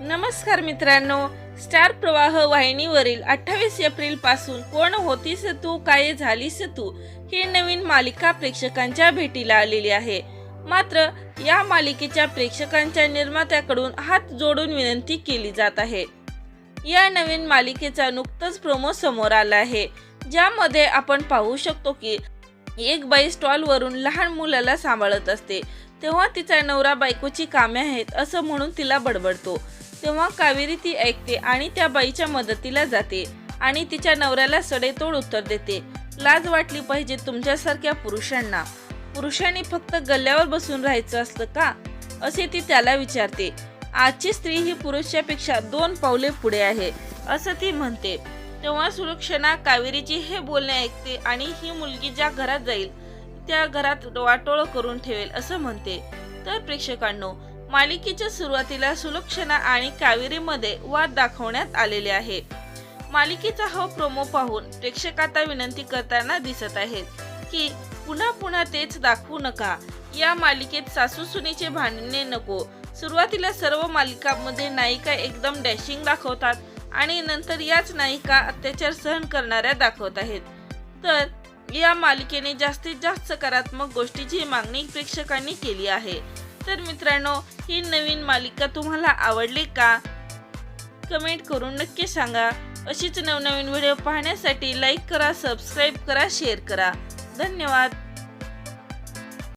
नमस्कार मित्रांनो स्टार प्रवाह वाहिनीवरील अठ्ठावीस एप्रिलपासून कोण होतीस तू काय झालीस तू ही नवीन मालिका प्रेक्षकांच्या भेटीला आलेली आहे. मात्र या मालिकेच्या प्रेक्षकांच्या निर्मात्याकडून हात जोडून विनंती केली जात आहे. या नवीन मालिकेचा नुकतंच प्रोमो समोर आला आहे ज्यामध्ये आपण पाहू शकतो की एक बाई स्टॉलवरून लहान मुलाला सांभाळत असते तेव्हा तिचा नवरा बायकोची कामे आहेत असं म्हणून तिला बडबडतो. तेव्हा कावेरी ती ऐकते आणि त्या बाईच्या मदतीला जाते आणि तिच्या नवऱ्याला सडेतोड उत्तर देते. लाज वाटली पाहिजे तुमच्यासारख्या पुरुषांना. पुरुषांनी फक्त गल्ल्यावर बसून राहायचं असतं का? असे ती त्याला विचारते. आजची स्त्री ही पुरुषापेक्षा दोन पावले पुढे आहे असं ती म्हणते. तेव्हा सुरक्षणा कावेरीची हे बोलणे ऐकते आणि ही मुलगी ज्या घरात जाईल त्या घरात वाटोळ करून ठेवेल असं म्हणते. तर प्रेक्षकांनो मालिकेच्या सुरुवातीला सुलक्षणा आणि कावेरीमध्ये वाद दाखवण्यात आलेले आहे. मालिकेचा हा प्रोमो पाहून प्रेक्षक आता विनंती करताना दिसत आहेत की पुन्हा पुन्हा तेच दाखवू नका. या मालिकेत सासू सुनेचे भांडणे नको. सुरुवातीला सर्व मालिकांमध्ये नायिका एकदम डॅशिंग दाखवतात आणि नंतर याच नायिका अत्याचार सहन करणाऱ्या दाखवत आहेत. तर या मालिकेने जास्तीत जास्त सकारात्मक गोष्टीची मागणी प्रेक्षकांनी केली आहे. तर मित्रांनो ही नवीन मालिका तुम्हाला आवडली का? कमेंट करून नक्की सांगा. अशीच नवनवीन व्हिडिओ पाहण्यासाठी लाईक करा सबस्क्राईब करा शेअर करा. धन्यवाद.